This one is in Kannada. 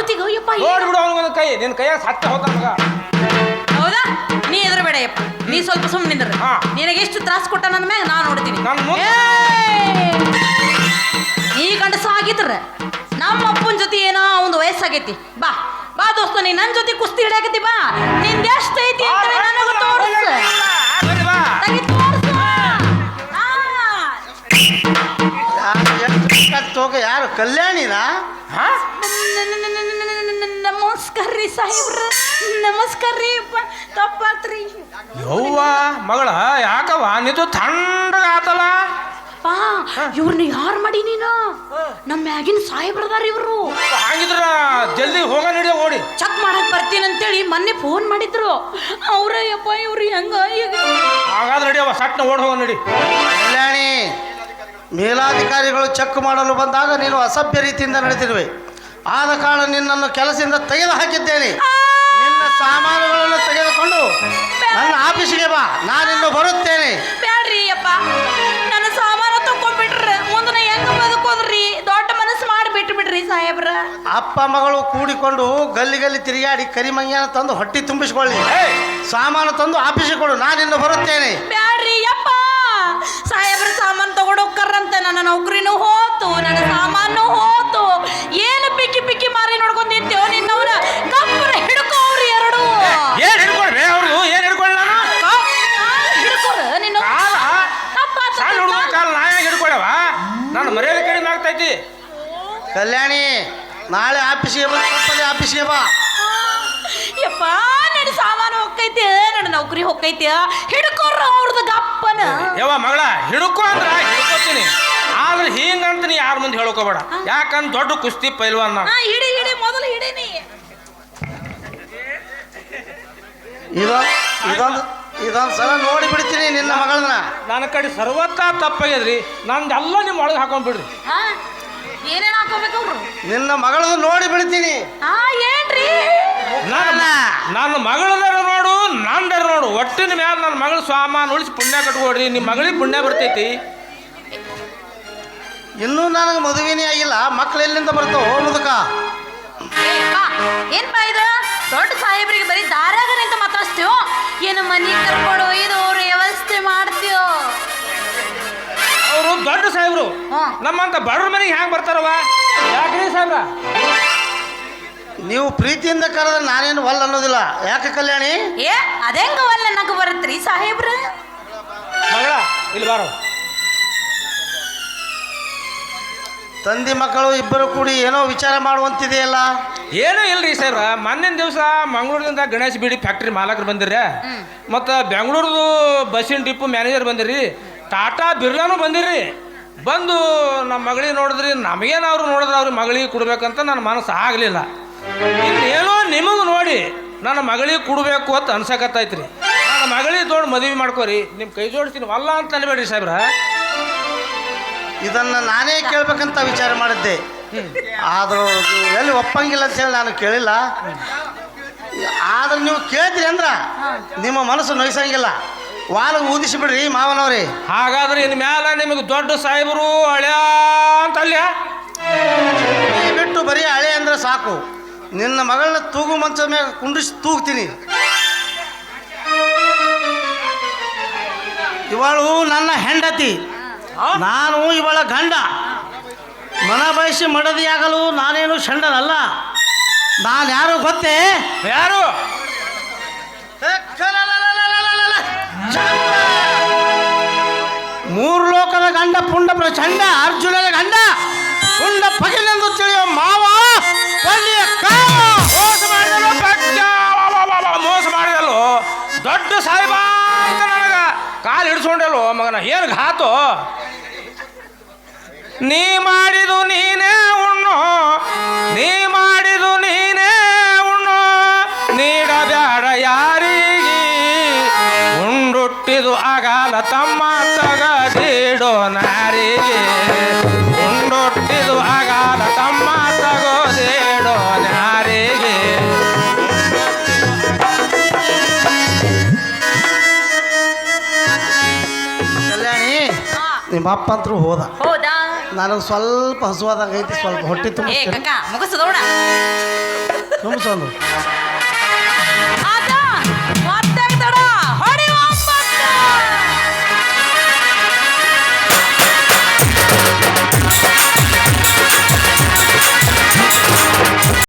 ಜೊತೆಗೆ ಅಯ್ಯಪ್ಪ ಏನ್- ನೋಡ್ಬಿಡು ಅವನಿಗೊಂದು ಕೈ. ನಿನ್ನ ಕೈಯಾಗ ಸತ್ತ ಹೋದ ಮಗ. ಹೌದಾ? ನೀ ಎದುರಬೇಡ ಯಪ್ಪ ನೀ ಸ್ವಲ್ಪ ಸುಮ್ಮನೆ ನಿಂದ್ರ. ಹಾ. ನಿನಗೆ ಎಷ್ಟು ತ್ರಾಸ ಕೊಟ್ಟ ನನ್ನ ಮ್ಯಾಗ ನಾ ನೋಡ್ತೀನಿ. ನನ್ ಮುಂದೆ- ಏಯ್! ನೀ ಗಂಡಸ ಆಗಿದ್ರ ನಮ್ಮ ಅಪ್ಪನ ಜೊತೆ ಏನೋ ಒಂದು ವಯಸ್ಸಾಗೈತಿ. ಬಾ. ಬಾ ದೋಸ್ತ ನೀ ನನ್ನ ಜೊತೆ ಕುಸ್ತಿ ಹಿಡಿಯಾಕತಿ ಬಾ. ನಿಂದ ಎಷ್ಟು ಐತಿ ಅಂತ ನನಗೆ ತೋರಿಸ. ಬನ್ನಿ ಬಾ. ತಗಿ ತೋರ್ಸು. ಆ. ಯಾರು ಕಲ್ಯಾಣಿನಾ? ಹಾ? ನಮಸ್ಕಾರ ರೀ ಸಾಹೇಬ್ರ. ನಮಸ್ಕಾರ ರೀ ತಪ್ಪಾತ್ರಿ. ಯವ್ವ ಮಗಳ ಯಾಕವ ನಿದು ಆತಲ್ಲ? ಪಾ ಇವ್ರನ್ನ ಯಾರು ಮಾಡಿ ನೀನು? ನಮ್ಮ ಮ್ಯಾಗಿನ ಸಾಹೇಬ್ರದಾರ ಇವರು. ಹಾಗಿದ್ರ ಜಲ್ದಿ ಹೋಗ ನಡಿ ಓಡಿ. ಚೆಕ್ ಮಾಡಕ್ ಬರ್ತೀನಿ ಅಂತೇಳಿ ಮೊನ್ನೆ ಫೋನ್ ಮಾಡಿದ್ರು. ಅವ್ರ ಯಪ್ಪ ಇವ್ರು ಹೆಂಗ ಈಗ? ಹಾಗಾದ್ರೆ ನಡಿಯವ ಸಟ್ನ ಓಡ್ ಹೋಗ ನಡಿ. ಮೇಲಾಧಿಕಾರಿಗಳು ಚೆಕ್ ಮಾಡಲು ಬಂದಾಗ ನೀನು ಅಸಭ್ಯ ರೀತಿಯಿಂದ ನಡೆದಿರುವೆ. ಆದ ಕಾರಣ ನಿನ್ನನ್ನು ಕೆಲಸದಿಂದ ತೆಗೆದು ಹಾಕಿದ್ದೇನೆ ನಿನ್ನ ಸಾಮಾನುಗಳನ್ನು ತೆಗೆದುಕೊಂಡು ನನ್ನ ಆಫೀಸಿಗೆ ಬಾ. ನಾನಿನ್ನು ಬರುತ್ತೇನೆ. ಬ್ಯಾಡ್ರಿ ಯಪ್ಪ ನನ್ನ ಸಾಮಾನು ತಕೊಂಡ್ಬಿಟ್ರ ಮುಂದೆ ಹೆಂಗ ಬದುಕೋದ್ರಿ ದೊಡ್ಡ ಮನಸ್ಸು ಮಾಡಿ ಬಿಟ್ಟು ಬಿಡ್ರಿ ಸಾಹೇಬ್ರ. ಅಪ್ಪ ಮಗಳು ಕೂಡಿಕೊಂಡು ಗಲ್ಲಿ ಗಲ್ಲಿ ತಿರುಗಾಡಿ ಕರಿಮಂಗ್ಯಾನ ತಂದು ಹೊಟ್ಟಿ ತುಂಬಿಸ್ಕೊಳ್ಳಿ. ಸಾಮಾನು ತಂದು ಆಫೀಸಿಗೆ ಕೊಡು. ನಾನಿನ್ನು ಬರುತ್ತೇನೆ. ಬ್ಯಾಡ್ರಿ ಯಪ್ಪ ಸಾಹೇಬ್ರ ಸಾಮಾನು ತಗೊಂಡು ಹೋಗ್ಕರಂತೆ ನನ್ನ ನೌಕರಿನೂ ಹೋತು. ನನ್ನ ಸಾಮಾನು ಹೋತು. ಕಲ್ಯಾಣಿ ನಾಳೆ ಆಫೀಸಿಗೆ ಬಂದು ತಪ್ಪದೆ ಆಫೀಸಿಗೆ ಬಾ. ಯಪ್ಪ ನಡಿ ಸಾಮಾನು ಹೊಕ್ಕೈತಿ ನನ್ನ ನೌಕರಿ ಹೊಕ್ಕೈತಿ ಹಿಡ್ಕೋರ ಅವ್ರದ್ದು ಗಪ್ಪನ. ಯವ್ವ ಮಗಳ ಹಿಡ್ಕೊ ಅಂದ್ರ ಹಿಡ್ಕೊತೀನಿ. ಆದ್ರೆ ಹಿಂಗಂತ ನೀ ಯಾರ ಮುಂದೆ ಹೇಳ್ಕೋಬೇಡ. ಯಾಕಂದ್ ದೊಡ್ಡ ಕುಸ್ತಿ ಪೈಲ್ವಾನ್ ನಾನು. ಹಾ ಹಿಡಿ ಹಿಡಿ ಮೊದಲು ಹಿಡೀನಿ ಇದೊಂದು ಇದೊಂದು ಇದೊಂದು ಸಲ ನೋಡಿ ಬಿಡ್ತೀನಿ ನಿನ್ನ ಮಗಳನ್ನ. ನನ್ನ ಕಡೆ ಸರ್ವತ್ತ ತಪ್ಪಾಗ್ಯದ್ರಿ. ನಂದೆಲ್ಲ ನಿಮ್ಮ ಒಳಗೆ ಹಾಕೊಂಡ್ಬಿಡ್ರಿ. ಹಾ. ಏನೇನ್ ಹಾಕೋಬೇಕು ಅವ್ರು? ನಿನ್ನ ಮಗಳನ್ನ ನೋಡಿ ಬಿಡ್ತೀನಿ. ಆ ಏನ್ರಿ? ನನ್ನ ನನ್ನ ಮಗಳದಾರ ನೋಡು ನಂದರ ನೋಡು. ಒಟ್ಟಿನ ಮ್ಯಾಲ ನನ್ನ ಮಗಳ ಸಾಮಾನು ಉಳಿಸಿ ಪುಣ್ಯ ಕಟ್ಕೊಡ್ರಿ. ನಿಮ್ಮ ಮಗಳಿಗೆ ಪುಣ್ಯ ಬರ್ತೈತಿ. ಇನ್ನೂ ನನಗೆ ಮದುವೆನೇ ಆಗಿಲ್ಲ. ಮಕ್ಳು ಎಲ್ಲಿಂದ ಬರ್ತಾವ? ಮುದುಕ. ಏನ್ಪ ಇದು? ದೊಡ್ಡ ಸಾಹೇಬ್ರಿಗೆ ಬರೀ ದಾರ್ಯಾಗ ನಿಂತ ಮಾತಾಡ್ತೀವೋ ಏನು ಮನೆ ಕರ್ಕೊಡು ಇದು ಅವ್ರು ವ್ಯವಸ್ಥೆ ಮಾಡ್ತೀವೋ ಅವರು ಸಾಹೇಬ್ರು. ಹಾ. ನಮ್ಮಂತ ಬಡವ್ರ ಮನೆಗೆ ಹ್ಯಾಂಗ ಬರ್ತಾರವ ಯಾಕ್ರಿ ಸಾಹೇಬ್ರ? ನೀವು ಪ್ರೀತಿಯಿಂದ ಕರೆದ್ರೆ ನಾನೇನು ಒಲ್ ಅನ್ನೋದಿಲ್ಲ. ಯಾಕೆ ಕಲ್ಯಾಣಿ? ಏ ಅದೇಂಗ ಒಲ್ಲ ನಗು ಬರತ್ರಿ ಸಾಹೇಬ್ರ? ಮಗಳ ಇಲ್ಲಿ ಬಾರೋ. ತಂದೆ ಮಕ್ಕಳು ಇಬ್ಬರು ಕೂಡಿ ಏನೋ ವಿಚಾರ ಮಾಡುವಂತಿದೆಯಲ್ಲ? ಏನೂ ಇಲ್ರಿ ಸರ್ ಮೊನ್ನಿನ ದಿವಸ ಮಂಗಳೂರಿನಿಂದ ಗಣೇಶ್ ಬಿಡಿ ಫ್ಯಾಕ್ಟ್ರಿ ಮಾಲಕರು ಬಂದಿರ್ರಿ. ಮತ್ತು ಬೆಂಗಳೂರದು ಬಸ್ಸಿನ ಡಿಪ್ಪು ಮ್ಯಾನೇಜರ್ ಬಂದಿರಿ ಟಾಟಾ ಬಿರ್ಲಾನು ಬಂದಿರಿ ಬಂದು ನಮ್ಮ ಮಗಳಿಗೆ ನೋಡಿದ್ರಿ ನಮಗೇನು ಅವರು ನೋಡಿದ್ರೆ ಅವ್ರಿಗೆ ಮಗಳಿಗೆ ಕೊಡಬೇಕಂತ ನನ್ನ ಮನಸ್ಸು ಆಗಲಿಲ್ಲ. ಇನ್ನೇನೋ ನಿಮಗೂ ನೋಡಿ, ನನ್ನ ಮಗಳಿಗೆ ಕೊಡಬೇಕು ಅಂತ ಅನ್ಸಕತ್ತೈತ್ರಿ. ನನ್ನ ಮಗಳಿಗೆ ದೊಡ್ಡ ಮದುವೆ ಮಾಡ್ಕೋರಿ ನಿಮ್ಮ ಕೈ ಜೋಡಿಸ್ತೀನಿ ಅಲ್ಲ ಅಂತ ಅನ್ಬೇಡ್ರಿ ಸಾಹೇಬ್ರ. ಇದನ್ನು ನಾನೇ ಕೇಳ್ಬೇಕಂತ ವಿಚಾರ ಮಾಡಿದ್ದೆ. ಆದರೂ ಎಲ್ಲಿ ಒಪ್ಪಂಗಿಲ್ಲ ಅಂತ ಹೇಳಿ ನಾನು ಕೇಳಿಲ್ಲ. ಆದ್ರೆ ನೀವು ಕೇಳ್ತೀರಿ ಅಂದ್ರ, ನಿಮ್ಮ ಮನಸ್ಸು ನೋಯ್ಸಂಗಿಲ್ಲ. ವಾಲ ಊದಿಸಿ ಬಿಡ್ರಿ ಮಾವನವ್ರಿ. ಹಾಗಾದ್ರೆ ಇನ್ ಮ್ಯಾಲ ನಿಮಗೆ ದೊಡ್ಡ ಸಾಹೇಬರು ಹಳ್ಯಾ ಅಂತ ಅಲ್ಯಾ ಬಿಟ್ಟು ಬರೀ ಹಳೆ ಅಂದ್ರೆ ಸಾಕು. ನಿನ್ನ ಮಗಳನ್ನ ತೂಗು ಮಂಚದ ಮ್ಯಾಗ ಕುಂಡಿಸಿ ತೂಗ್ತೀನಿ. ಇವಳು ನನ್ನ ಹೆಂಡತಿ. ನಾನು ಇವಳ ಗಂಡ. ಮನ ಬಯಸಿ ಮಡದಿಯಾಗಲು ನಾನೇನು ಷಂಡನಲ್ಲ ನಾನು ಯಾರು? ಗೊತ್ತೇ ಯಾರು ಮೂರು ಲೋಕದ ಗಂಡ, ಪುಂಡ ಪ್ರಚಂಡ, ಅರ್ಜುನನ ಗಂಡ, ಪುಂಡ ಪಗಿಲೆಂದು ತಿಳಿಯೋ ಮಾವ ಮೋಸ ಮಾಡಿದಲು ಮೋಸ ದೊಡ್ಡ ಸಾಹೇಬ ಅಂತ ನನಗ. ಕಾಲು ಹಿಡಿಸ್ಕೊಂಡಲು ಮಗನ, ಏನು ಘಾತು? ನೀ ಮಾಡಿದು ನೀನೇ ಉಂಡುಟ್ಟಿದು ಆಗಾಲ ತಮ್ಮ ತಗದಿಡೋ ನಾರಿಗೆ. ಉಂಡೊಟ್ಟಿದು ಆಗಾಲ ತಮ್ಮ ತಗೋದೇಡೋ ನಾರಿಗೆ. ಕಲ್ಯಾಣಿ ನಿಮ್ಮ ಅಪ್ಪ ಅಂತರೂ ಹೋದ. ಹೌದಾ? ನನಗೆ ಸ್ವಲ್ಪ ಹಸುವಾದಾಗ ಐತಿ ಸ್ವಲ್ಪ ಹೊಟ್ಟೆ ತುಂಬ ಮುಗಿಸದೋಣ ತುಂಬಿಸೋನು.